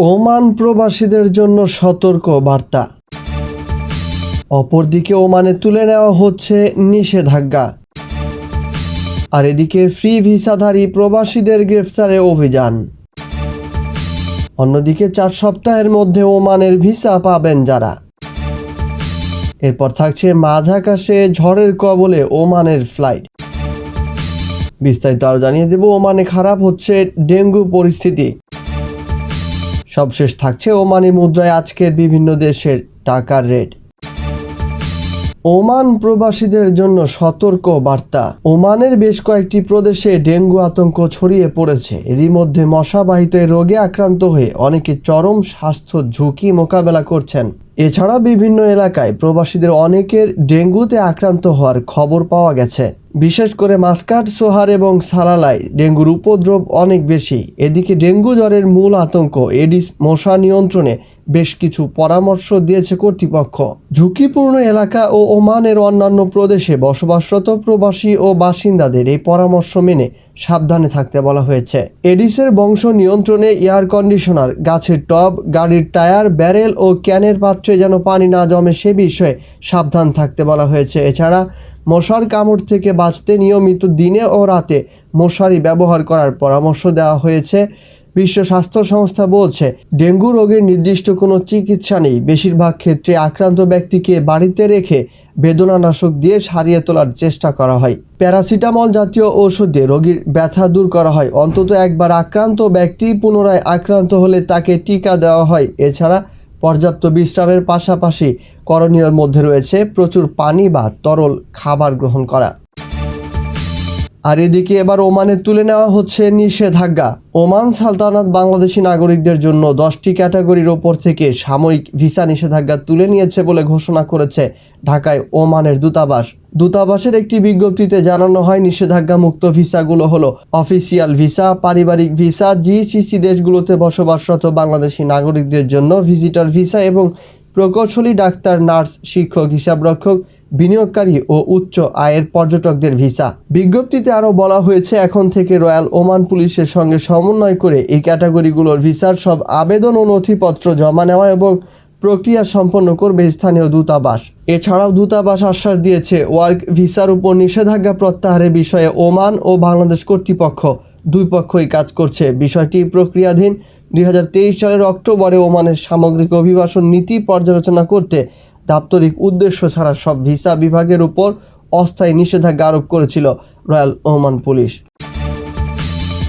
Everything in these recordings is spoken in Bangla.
ওমান প্রবাসীদের জন্য সতর্ক বার্তা। অপরদিকে ওমানে তুলে নেওয়া হচ্ছে নিষেধাজ্ঞা। আর এদিকে ফ্রি ভিসাধারী প্রবাসীদের গ্রেফতারে অভিযান। অন্যদিকে চার সপ্তাহের মধ্যে ওমানের ভিসা পাবেন যারা। এরপর থাকছে মাঝাকাশে ঝড়ের কবলে ওমানের ফ্লাইট। বিস্তারিত আরও জানিয়ে দেব, ওমানে খারাপ হচ্ছে ডেঙ্গু পরিস্থিতি। সবশেষ থাকছে ওমানি মুদ্রায় আজকের বিভিন্ন দেশের টাকার রেট। ওমান প্রবাসীদের জন্য সতর্ক বার্তা। ওমানের বেশ কয়েকটি প্রদেশে ডেঙ্গু আতঙ্ক ছড়িয়ে পড়েছে। এরই মধ্যে মশাবাহিত রোগে আক্রান্ত হয়ে অনেকে চরম স্বাস্থ্য ঝুঁকি মোকাবেলা করছেন। এছাড়া বিভিন্ন এলাকায় প্রবাসীদের অনেকের ডেঙ্গুতে আক্রান্ত হওয়ার খবর পাওয়া গেছে। বিশেষ করে মাস্কাট, সোহার এবং সালালায় ডেঙ্গুর উপদ্রব অনেক বেশি। এদিকে ডেঙ্গু জ্বরের মূল আতঙ্ক এডিস মশা নিয়ন্ত্রণে বেশ কিছু পরামর্শ দিয়েছে কর্তৃপক্ষ। ঝুঁকিপূর্ণ এলাকা ও ওমানের অন্যান্য প্রদেশে বসবাসরত প্রবাসী ও বাসিন্দাদের এই পরামর্শ মেনে সাবধানে থাকতে বলা হয়েছে। এডিসের বংশ নিয়ন্ত্রণে এয়ার কন্ডিশনার, গাছের টব, গাড়ির টায়ার, ব্যারেল ও ক্যানের পাত্রে যেন পানি না জমে সে বিষয়ে সাবধান থাকতে বলা হয়েছে। এছাড়া মশার কামড় থেকে বাঁচতে নিয়মিত দিনে ও রাতে মশারি ব্যবহার করার পরামর্শ দেওয়া হয়েছে। বিশ্ব স্বাস্থ্য সংস্থা বলছে, ডেঙ্গু রোগের নির্দিষ্ট কোনো চিকিৎসা নেই। বেশিরভাগ ক্ষেত্রে আক্রান্ত ব্যক্তিকে বাড়িতে রেখে বেদনানাশক দিয়ে সারিয়ে তোলার চেষ্টা করা হয়। প্যারাসিটামল জাতীয় ঔষধ রোগীর ব্যথা দূর করা হয়। অন্তত একবার আক্রান্ত ব্যক্তি পুনরায় আক্রান্ত হলে তাকে টিকা দেওয়া হয়। এছাড়া পর্যাপ্ত বিশ্রামের পাশাপাশি করণীয়র মধ্যে রয়েছে প্রচুর পানি বা তরল খাবার গ্রহণ করা। আর এদিকে এবার ওমানে তুলে নেওয়া হচ্ছে নিষেধাজ্ঞা। ওমান সালতানাত বাংলাদেশি নাগরিকদের জন্য দশটি ক্যাটাগরির ওপর থেকে সাময়িক ভিসা নিষেধাজ্ঞা তুলে নিয়েছে বলে ঘোষণা করেছে ঢাকায় ওমানের দূতাবাস। দূতাবাসের একটি বিজ্ঞপ্তিতে জানানো হয় নিষেধাজ্ঞা মুক্ত ভিসাগুলো হলো অফিসিয়াল ভিসা, পারিবারিক ভিসা জিসিসি দেশগুলোতে বসবাসরত বাংলাদেশি নাগরিকদের জন্য ভিজিটর ভিসা এবং প্রকৌশলী ডাক্তার, নার্স, শিক্ষক, হিসাবরক্ষক বিনিয়োগকারী ও উচ্চ আয়ের পর্যটকদের ভিসা। বিজ্ঞপ্তিতে আরও বলা হয়েছে, এখন থেকে রয়্যাল ওমান পুলিশের সঙ্গে সমন্বয় করে এই ক্যাটাগরিগুলোর ভিসার সব আবেদন ও নথিপত্র জমা নেওয়া এবং প্রক্রিয়া সম্পন্ন করবে স্থানীয় দূতাবাস। এছাড়াও দূতাবাস আশ্বাস দিয়েছে, ওয়ার্ক ভিসার উপর নিষেধাজ্ঞা প্রত্যাহারের বিষয়ে ওমান ও বাংলাদেশ কর্তৃপক্ষ দুই পক্ষই কাজ করছে। বিষয়টি প্রক্রিয়াধীন। দুই হাজার তেইশ সালের অক্টোবরে ওমানের সামগ্রিক অভিবাসন নীতি পর্যালোচনা করতে দাপ্তরিক উদ্দেশ্য ছাড়া সব ভিসা বিভাগের উপর অস্থায়ী নিষেধাজ্ঞা আরোপ করেছিল রয়্যাল ওমান পুলিশ।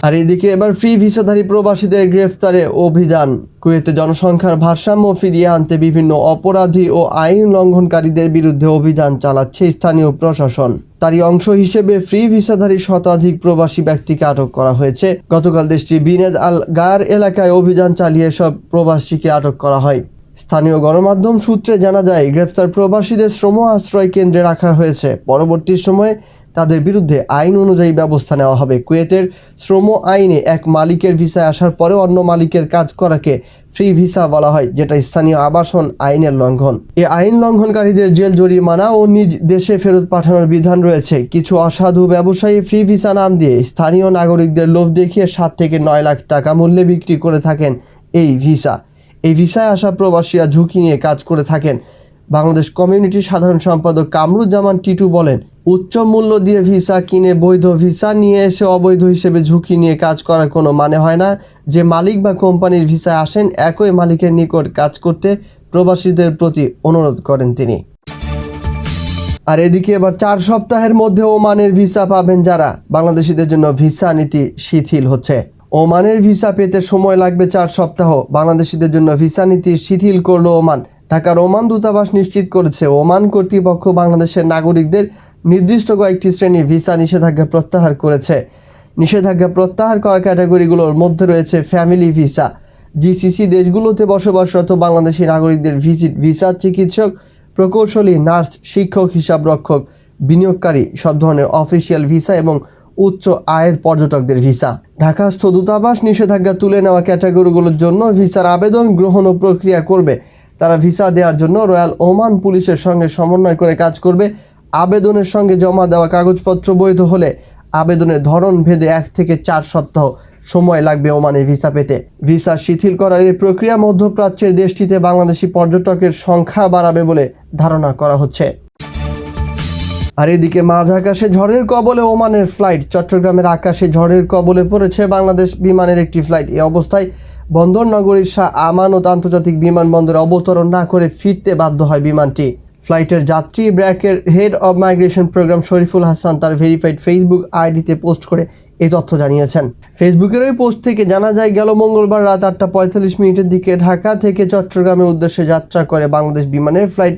আর এদিকে এবার ফ্রি ভিসাধারী প্রবাসীদের গ্রেফতারে অভিযান। কুয়েতে জনসংখ্যার ভারসাম্য ফিরিয়ে আনতে বিভিন্ন অপরাধী ও আইন লঙ্ঘনকারীদের বিরুদ্ধে অভিযান চালাচ্ছে স্থানীয় প্রশাসন। তারই অংশ হিসেবে ফ্রি ভিসাধারী শতাধিক প্রবাসী ব্যক্তিকে আটক করা হয়েছে। গতকাল দেশটির বিনেদ আল গায়ার এলাকায় অভিযান চালিয়ে সব প্রবাসীকে আটক করা হয়। স্থানীয় গণমাধ্যম সূত্রে জানা যায়, গ্রেফতার প্রবাসীদের শ্রম আশ্রয় কেন্দ্রে রাখা হয়েছে। পরবর্তী সময়ে তাদের বিরুদ্ধে আইন অনুযায়ী ব্যবস্থা নেওয়া হবে। কুয়েতের শ্রম আইনে এক মালিকের ভিসায় আসার পরে অন্য মালিকের কাজ করাকে ফ্রি ভিসা বলা হয়, যেটা স্থানীয় আবাসন আইনের লঙ্ঘন। এ আইন লঙ্ঘনকারীদের জেল, জরিমানা ও নিজ দেশে ফেরত পাঠানোর বিধান রয়েছে। কিছু অসাধু ব্যবসায়ী ফ্রি ভিসা নাম দিয়ে স্থানীয় নাগরিকদের লোভ দেখিয়ে সাত থেকে নয় লাখ টাকা মূল্যে বিক্রি করে থাকেন এই ভিসা। এই ভিসায় আসা প্রবাসীরা ঝুঁকি নিয়ে কাজ করে থাকেন। বাংলাদেশ কমিউনিটির সাধারণ সম্পাদক কামরুজ্জামান টিটু বলেন, উচ্চ মূল্য দিয়ে ভিসা কিনে বৈধ ভিসা নিয়ে এসে অবৈধ হিসেবে ঝুঁকি নিয়ে কাজ করার কোনো মানে হয় না। যে মালিক বা কোম্পানির ভিসায় আসেন, একই মালিকের নিকট কাজ করতে প্রবাসীদের প্রতি অনুরোধ করেন তিনি। আর এদিকে এবার চার সপ্তাহের মধ্যে ওমানের ভিসা পাবেন যারা। বাংলাদেশিদের জন্য ভিসা নীতি শিথিল হচ্ছে। ওমানের ভিসা পেতে সময় লাগবে চার সপ্তাহ। বাংলাদেশিদের জন্য ভিসা নীতি শিথিল করল ওমান। ঢাকার ওমান দূতাবাস নিশ্চিত করেছে, ওমান কর্তৃপক্ষ বাংলাদেশের নাগরিকদের নির্দিষ্ট কয়েকটি শ্রেণির ভিসা নিষেধাজ্ঞা প্রত্যাহার করেছে। নিষেধাজ্ঞা প্রত্যাহার করা ক্যাটাগরিগুলোর মধ্যে রয়েছে ফ্যামিলি ভিসা। জিসিসি দেশগুলোতে বসবাসরত বাংলাদেশি নাগরিকদের ভিজিট ভিসা চিকিৎসক, প্রকৌশলী, নার্স, শিক্ষক, হিসাবরক্ষক, বিনিয়োগকারী, সব ধরনের অফিসিয়াল ভিসা এবং উচ্চ আয়ের পর্যটকদের ভিসা। ঢাকাস্থ দূতাবাস নিষেধাজ্ঞা তুলে নেওয়া ক্যাটাগরিগুলোর জন্য ভিসার আবেদন গ্রহণ ও প্রক্রিয়া করবে। তারা ভিসা দেওয়ার জন্য রয়্যাল ওমান পুলিশের সঙ্গে সমন্বয় করে কাজ করবে। আবেদনের সঙ্গে জমা দেওয়া কাগজপত্র বৈধ হলে আবেদনের ধরন ভেদে এক থেকে চার সপ্তাহ সময় লাগবে ওমানে ভিসা পেতে। ভিসা শিথিল করার এই প্রক্রিয়া মধ্যপ্রাচ্যের দেশটিতে বাংলাদেশি পর্যটকের সংখ্যা বাড়াবে বলে ধারণা করা হচ্ছে। আর এদিকে মাঝ আকাশে ঝড়ের কবলে ওমানের ফ্লাইট। চট্টগ্রামের আকাশে ঝড়ের কবলে পড়েছে বাংলাদেশ বিমানের একটি ফ্লাইট। এই অবস্থায় বন্দর নগরীর শাহ আমানত আন্তর্জাতিক বিমানবন্দরে অবতরণ না করে ফিরতে বাধ্য হয় বিমানটি। ফ্লাইটের যাত্রী ব্র্যাকের head of migration programme Shariful Hasan তার ভেরিফাইড ফেসবুক আইডিতে পোস্ট করে এই তথ্য জানিয়েছেন। ফেসবুকের ওই পোস্ট থেকে জানা যায়, গেল মঙ্গলবার রাত আটটা পঁয়তাল্লিশ মিনিটের দিকে ঢাকা থেকে চট্টগ্রামের উদ্দেশ্যে যাত্রা করে বাংলাদেশ বিমানের flight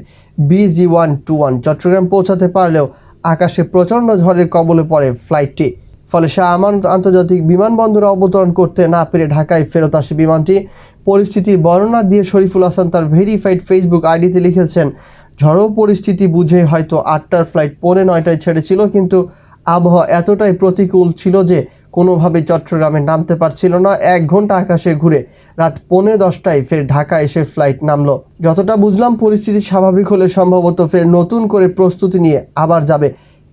BG one two one Chattogram পৌঁছাতে পারলেও আকাশে প্রচণ্ড ঝড়ের কবলে পড়ে ফ্লাইটটি ফলে শাহ আমান আন্তর্জাতিক বিমানবন্দরে অবতরণ করতে না পেরে ঢাকায় ফেরত আসে বিমানটি। পরিস্থিতির বর্ণনা দিয়ে শরীফুল হাসান তার ভেরিফাইড ফেসবুক আইডিতে লিখেছেন ঝড়ো পরিস্থিতি বুঝে হয়তো আটটার ফ্লাইট পৌনে নয়টায় ছেড়েছিল, কিন্তু আবহাওয়া এতটাই প্রতিকূল ছিল যে কোনোভাবে চট্টগ্রামে নামতে পারছিল না। এক ঘণ্টা আকাশে ঘুরে রাত পৌনে দশটায় ফের ঢাকা এসে ফ্লাইট নামলো। যতটা বুঝলাম, পরিস্থিতি স্বাভাবিক হলে সম্ভবত ফের নতুন করে প্রস্তুতি নিয়ে আবার যাবে।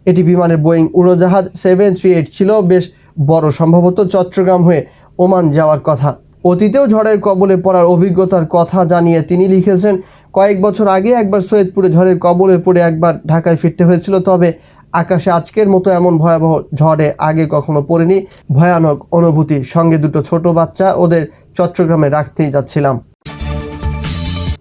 এটি বিমানের বোয়িং উড়োজাহাজ সেভেন থ্রি এইট ছিল। বেশ বড় সম্ভবত চট্টগ্রাম হয়ে ওমান যাওয়ার কথা। অতীতেও ঝড়ের কবলে পড়ার অভিজ্ঞতার কথা জানিয়ে তিনি লিখেছেন, কয়েক বছর আগে একবার সৈয়দপুরে ঝড়ের কবলে পড়ে একবার ঢাকায় ফিরতে হয়েছিল, তবে আকাশে আজকের মতো এমন ভয়াবহ ঝড়ে আগে কখনো পড়েনি ভয়ানক অনুভূতি। সঙ্গে দুটো ছোট বাচ্চা ওদের চট্টগ্রামে রাখতেই যাচ্ছিলাম।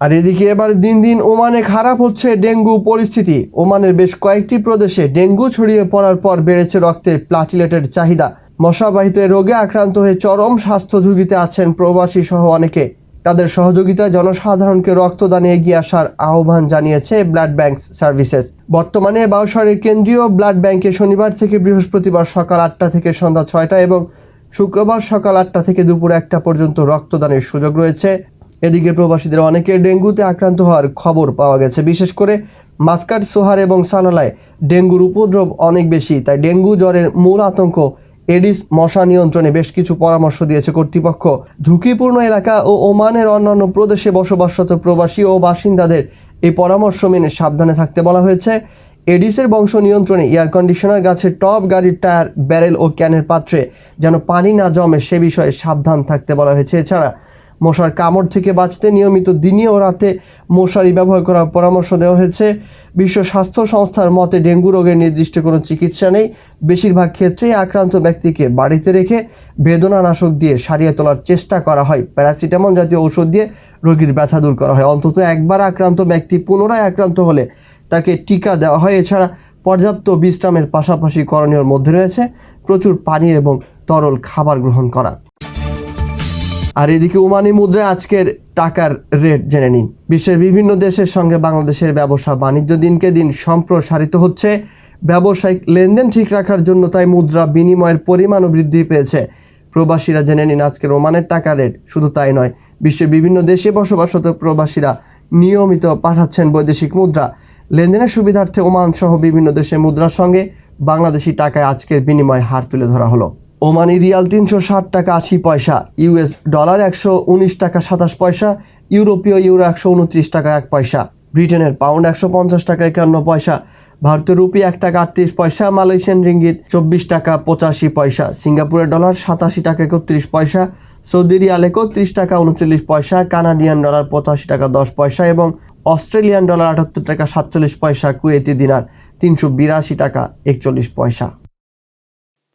আর এদিকে এবার দিন দিন ওমানে খারাপ হচ্ছে ডেঙ্গু পরিস্থিতি। ওমানের বেশ কয়েকটি প্রদেশে ডেঙ্গু ছড়িয়ে পড়ার পর বেড়েছে রক্তের প্লাটিলেটের চাহিদা। মশাবাহিত রোগে আক্রান্ত হয়ে চরম স্বাস্থ্য ঝুঁকিতে আছেন প্রবাসী সহ অনেকে। তাদের সহযোগিতায় জনসাধারণকে রক্তদানে এগিয়ে আসার আহ্বান জানিয়েছে ব্লাড ব্যাংক সার্ভিসেস। বর্তমানে বাউশহরের কেন্দ্রীয় ব্লাড ব্যাংকে শনিবার থেকে বৃহস্পতিবার সকাল আটটা থেকে সন্ধ্যা ছয়টা এবং শুক্রবার সকাল আটটা থেকে দুপুর একটা পর্যন্ত রক্তদানের সুযোগ রয়েছে। এদিকে প্রবাসীদের অনেকে ডেঙ্গুতে আক্রান্ত হওয়ার খবর পাওয়া গেছে। বিশেষ করে মাস্কাট, সোহার এবং সালালায় ডেঙ্গুর উপদ্রব অনেক বেশি, তাই ডেঙ্গু জ্বরের মূল আতঙ্ক এডিস মশা নিয়ন্ত্রণে বেশ কিছু পরামর্শ দিয়েছে কর্তৃপক্ষ। ঝুঁকিপূর্ণ এলাকা ও ওমানের অন্যান্য প্রদেশে বসবাসরত প্রবাসী ও বাসিন্দাদের এই পরামর্শ মেনে সাবধানে থাকতে বলা হয়েছে। এডিসের বংশ নিয়ন্ত্রণে এয়ার কন্ডিশনার গাছের টপ গাড়ির টায়ার, ব্যারেল ও ক্যানের পাত্রে যেন পানি না জমে সে বিষয়ে সাবধান থাকতে বলা হয়েছে। এছাড়া মশার কামড় থেকে বাঁচতে নিয়মিত দিনে ও রাতে মশারি ব্যবহার করার পরামর্শ দেওয়া হয়েছে। বিশ্ব স্বাস্থ্য সংস্থার মতে ডেঙ্গু রোগের নির্দিষ্ট কোনো চিকিৎসা নেই। বেশিরভাগ ক্ষেত্রেই আক্রান্ত ব্যক্তিকে বাড়িতে রেখে বেদনানাশক দিয়ে সারিয়ে তোলার চেষ্টা করা হয়। প্যারাসিটামল জাতীয় ঔষধ দিয়ে রোগীর ব্যথা দূর করা হয়। অন্তত একবার আক্রান্ত ব্যক্তি পুনরায় আক্রান্ত হলে তাকে টিকা দেওয়া হয়। এছাড়া পর্যাপ্ত বিশ্রামের পাশাপাশি করণীয়র মধ্যে রয়েছে প্রচুর পানি এবং তরল খাবার গ্রহণ করা। আর এদিকে ওমানি মুদ্রায় আজকের টাকার রেট জেনে নিন। বিশ্বের বিভিন্ন দেশের সঙ্গে বাংলাদেশের ব্যবসা বাণিজ্য দিনকে দিন সম্প্রসারিত হচ্ছে। ব্যবসায়িক লেনদেন ঠিক রাখার জন্য তাই মুদ্রা বিনিময়ের পরিমাণও বৃদ্ধি পেয়েছে। প্রবাসীরা জেনে নিন আজকের ওমানের টাকা রেট শুধু তাই নয়, বিশ্বের বিভিন্ন দেশে বসবাসরত প্রবাসীরা নিয়মিত পাঠাচ্ছেন বৈদেশিক মুদ্রা। লেনদেনের সুবিধার্থে ওমান সহ বিভিন্ন দেশের মুদ্রার সঙ্গে বাংলাদেশি টাকায় আজকের বিনিময় হার তুলে ধরা হলো। ওমানি রিয়াল তিনশো ষাট টাকা আশি পয়সা ইউএস ডলার একশো উনিশ টাকা সাতাশ পয়সা, ইউরোপীয় ইউরো একশো উনত্রিশ টাকা এক পয়সা, ব্রিটেনের পাউন্ড একশো পঞ্চাশ টাকা একান্ন পয়সা ভারতীয় রুপি এক টাকা আটত্রিশ পয়সা, মালয়েশিয়ান রিঙ্গিত চব্বিশ টাকা পঁচাশি পয়সা, সিঙ্গাপুরের ডলার সাতাশি টাকা একত্রিশ পয়সা, সৌদি রিয়াল একত্রিশ টাকা উনচল্লিশ পয়সা, কানাডিয়ান ডলার পঁচাশি টাকা দশ পয়সা এবং অস্ট্রেলিয়ান ডলার আটাত্তর টাকা সাতচল্লিশ পয়সা, কুয়েতি দিনার তিনশো বিরাশি টাকা একচল্লিশ পয়সা।